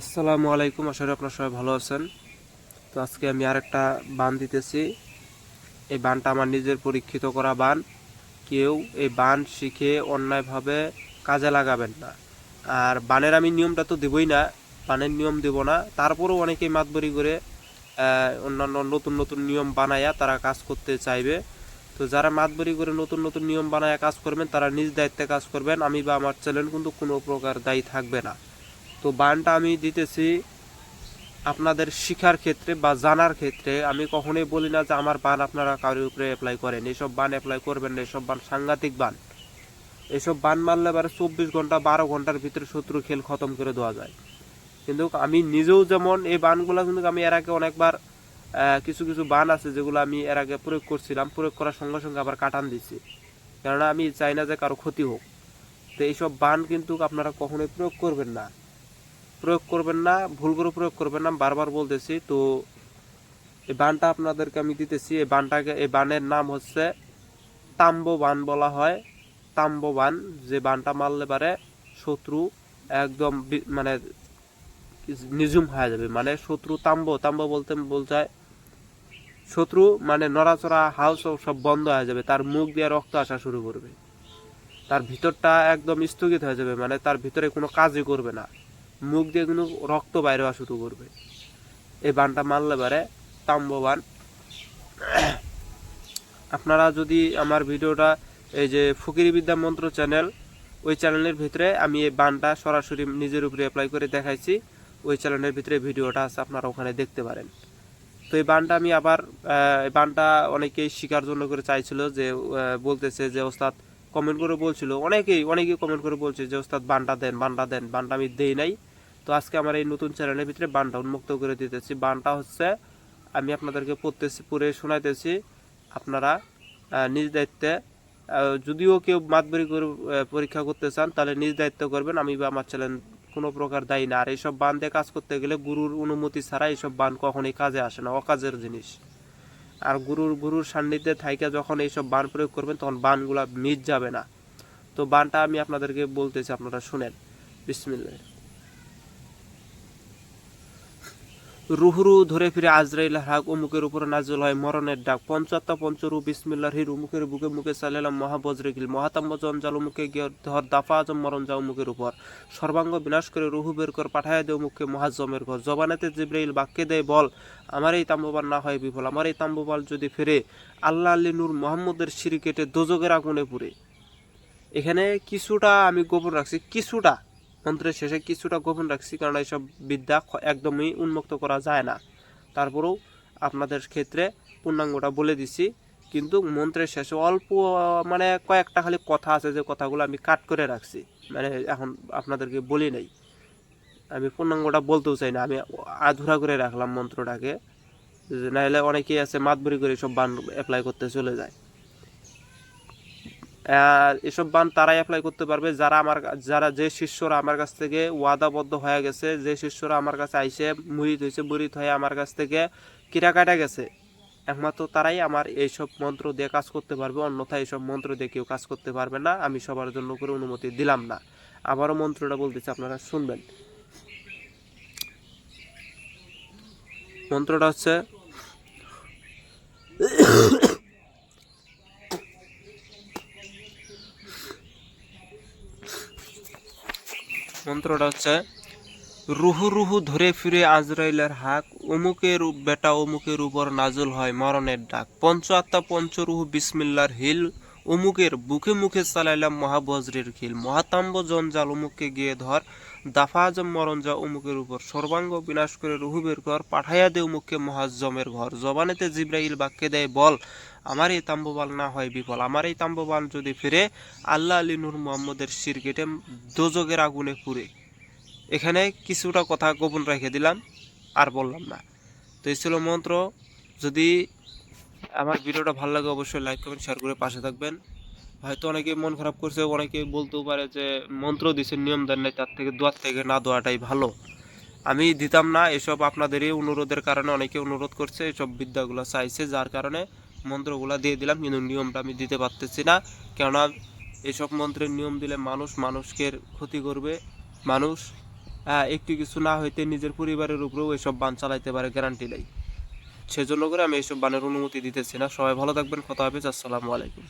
আসসালামু আলাইকুম করি আপনারা সবাই ভালো আছেন। তো আজকে আমি আর একটা বান দিতেছি। এই বানটা আমার নিজের পরীক্ষিত করা বান। কেউ এই বান শিখে অন্যায়ভাবে কাজে লাগাবেন না। আর বানের আমি নিয়মটা তো দেবই না, বানের নিয়ম দেব না। তারপরেও অনেকেই মাতবরি করে অন্যান্য নতুন নতুন নিয়ম বানায়া তারা কাজ করতে চাইবে। তো যারা মাতবরি করে নতুন নতুন নিয়ম বানায়া কাজ করবেন, তারা নিজ দায়িত্বে কাজ করবেন। আমি বা আমার চ্যানেল কিন্তু কোনো প্রকার দায়ী থাকবে না। তো বানটা আমি দিতেছি আপনাদের শিখার ক্ষেত্রে বা জানার ক্ষেত্রে। আমি কখনোই বলি না যে আমার বান আপনারা কারোর উপরে অ্যাপ্লাই করেন। এইসব বান অ্যাপ্লাই করবেন না, এসব বান সাংঘাতিক বান। এসব বান মারলে এবারে চব্বিশ ঘণ্টা, বারো ঘণ্টার ভিতরে শত্রু খেল খতম করে দেওয়া যায়। কিন্তু আমি নিজেও যেমন এই বানগুলো কিন্তু আমি এর আগে অনেকবার কিছু কিছু বান আছে যেগুলো আমি এর আগে প্রয়োগ করছিলাম। প্রয়োগ করার সঙ্গে সঙ্গে আবার কাটান দিছি। কেননা আমি চাই না যে কারও ক্ষতি হোক। তো এইসব বান কিন্তু আপনারা কখনোই প্রয়োগ করবেন না। প্রয়োগ করবেন না, ভুল করে প্রয়োগ করবেন না বারবার বলতেছি। তো এই বানটা আপনাদেরকে আমি দিতেছি। এই বানটাকে এই বানের নাম হচ্ছে তাম্ব বান বলা হয়। তাম্ব বান যে বানটা মারলে পারে শত্রু একদম মানে নিজুম হয়ে যাবে। মানে শত্রু তাম্ব তাম্ব বলতে বোঝায় শত্রু মানে নড়াচড়া হাউস সব বন্ধ হয়ে যাবে। তার মুখ দিয়ে রক্ত আসা শুরু করবে। তার ভিতরটা একদম স্থগিত হয়ে যাবে। মানে তার ভিতরে কোনো কাজই করবে না। মুখ দিয়ে কিন্তু রক্ত বাইরে হওয়া শুরু করবে। এই বানটা মারলে পারে তাম্ব বান আপনারা যদি আমার ভিডিওটা এই যে ফকিরি বিদ্যা মন্ত্র চ্যানেল, ওই চ্যানেলের ভিতরে আমি এই বানটা সরাসরি নিজের উপরে অ্যাপ্লাই করে দেখাইছি। ওই চ্যানেলের ভিতরে ভিডিওটা আছে, আপনারা ওখানে দেখতে পারেন। তো এই বানটা আমি আবার এই বানটা অনেকেই শিকার জন্য করে চাইছিল যে বলতেছে যে, ওস্তাদ কমেন্ট করে বলছিল। অনেকেই অনেকেই কমেন্ট করে বলছে যে, ওস্তাদ, বানটা দেন বানটা দেন। বানটা আমি দেই নাই। তো আজকে আমার এই নতুন চ্যানেলের ভিতরে বানটা উন্মুক্ত করে দিতেছি। বানটা হচ্ছে, আমি আপনাদেরকে পড়তেছি, পড়ে শোনাইতেছি আপনারা নিজ দায়িত্বে। যদিও কেউ মাতবরি করে পরীক্ষা করতে চান, তাহলে নিজ দায়িত্ব করবেন। আমি বা আমার চ্যানেল কোনো প্রকার দায়ী না। আর এইসব বান দিয়ে কাজ করতে গেলে গুরুর অনুমতি ছাড়া এইসব বান কখনোই কাজে আসে না, অকাজের জিনিস। আর গুরুর গুরুর সান্নিধ্যে থাইকে যখন এইসব বান প্রয়োগ করবেন, তখন বানগুলা মিট যাবে না। তো বানটা আমি আপনাদেরকে বলতেছি, আপনারা শুনেন। বিসমিল্লাহ। রুহরু ধরে ফিরে আজরাইল হাক অমুকের উপর নাজল হয় মরণের ডাক। পঞ্চাত্তা পঞ্চরু বিসমিল্লার হির উমুকের বুকে মুখে চালালাম মহাবজ্রগিল মহাতাম্ব জঞ্জাল উমুকে গিয়ে ধর, দাফা আজম মরণ যা উমুকের উপর। সর্বাঙ্গ বিনাশ করে রুহু বের কর, পাঠায় দে মুখে মহাজমের ঘর। জবানেতে জিব্রাইল বাক্যে দেয়, বল, আমার এই তাম্ববাল না হয় বিফল, আমার এই তাম্ববাল যদি ফেরে, আল্লাহ আল্লি নূর মোহাম্মদের সিঁড়ি কেটে দোজগের আগুনে পুড়ে। এখানে কিছুটা আমি গোপন রাখছি, কিছুটা। মন্ত্রের শেষে কিছুটা গোপন রাখছি, কারণ এইসব বিদ্যা একদমই উন্মুক্ত করা যায় না। তারপরেও আপনাদের ক্ষেত্রে পূর্ণাঙ্গটা বলে দিছি, কিন্তু মন্ত্রের শেষে অল্প মানে কয়েকটা খালি কথা আছে যে কথাগুলো আমি কাট করে রাখছি। মানে এখন আপনাদেরকে বলি নাই। আমি পূর্ণাঙ্গটা বলতেও চাই না, আমি আধুরা করে রাখলাম মন্ত্রটাকে। নাহলে অনেকেই আছে মাতবরি করে সব বান অ্যাপ্লাই করতে চলে যায়। এসব বান তারাই অ্যাপ্লাই করতে পারবে। যারা আমার যারা যে শিষ্যরা আমার কাছ থেকে ওয়াদাবদ্ধ হয়ে গেছে, যে শিষ্যরা আমার কাছে আইসে মুরিদ হয়েছে মুরিদ হয়ে আমার কাছ থেকে কিরা কাটা গেছে, একমাত্র তারাই আমার এইসব মন্ত্র দিয়ে কাজ করতে পারবে, অন্যথায় এইসব মন্ত্র দিয়ে কেউ কাজ করতে পারবে না। আমি সবার জন্য করে অনুমতি দিলাম না। আবারও মন্ত্রটা বলতেছি, আপনারা শুনবেন। মন্ত্রটা হচ্ছে মন্ত্রটা হচ্ছে, রুহু রুহু ধরে ফিরে আজরাইলের হাক, অমুকের বেটা অমুকের উপর নাজুল হয় মরণের ডাক। পঞ্চ আত্মা পঞ্চরুহু বিসমিল্লার হিল অমুকের বুকে মুখে চালাইলাম মহাবজ্রের খিল। মহাতাম্ব জঞ্জাল অমুককে গিয়ে ধর। দাফা আজম যা অমুকের উপর। সর্বাঙ্গ বিনাশ করে রুহু ঘর পাঠাইয়া দে অমুককে মহাজমের ঘর। জবানেতে জিব্রাইল বাক্যে দেয়, বল, আমার এই তাম্ববাল না হয় বিফল। আমার এই তাম্ববাল যদি ফিরে, আল্লাহ আলী নূর মোহাম্মদের শির কেটে দোজগের আগুনে পুড়ে। এখানে কিছুটা কথা গোপন রেখে দিলাম, আর বললাম না। তো এই ছিল মন্ত্র। যদি আমার ভিডিওটা ভালো লাগে অবশ্যই লাইক কমেন্ট শেয়ার করে পাশে থাকবেন। হয়তো অনেকে মন খারাপ করছে, অনেকে বলতেও পারে যে মন্ত্র দিছে, নিয়ম দেন নাই, তার থেকে দোয়ার থেকে না দোয়াটাই ভালো। আমি দিতাম না, এসব আপনাদেরই অনুরোধের কারণে অনেকে অনুরোধ করছে, এসব বিদ্যাগুলো চাইছে, যার কারণে মন্ত্রগুলো দিয়ে দিলাম, কিন্তু নিয়মটা আমি দিতে পারতেছি না। কেননা এসব মন্ত্রের নিয়ম দিলে মানুষ মানুষকে ক্ষতি করবে। মানুষ একটু কিছু না হইতে নিজের পরিবারের উপরেও এসব বান চালাইতে পারে গ্যারান্টি নেই। সেজন্য করে আমি এইসব বানের অনুমতি দিতেছি না। সবাই ভালো থাকবেন কথা হবে আসসালামু আলাইকুম।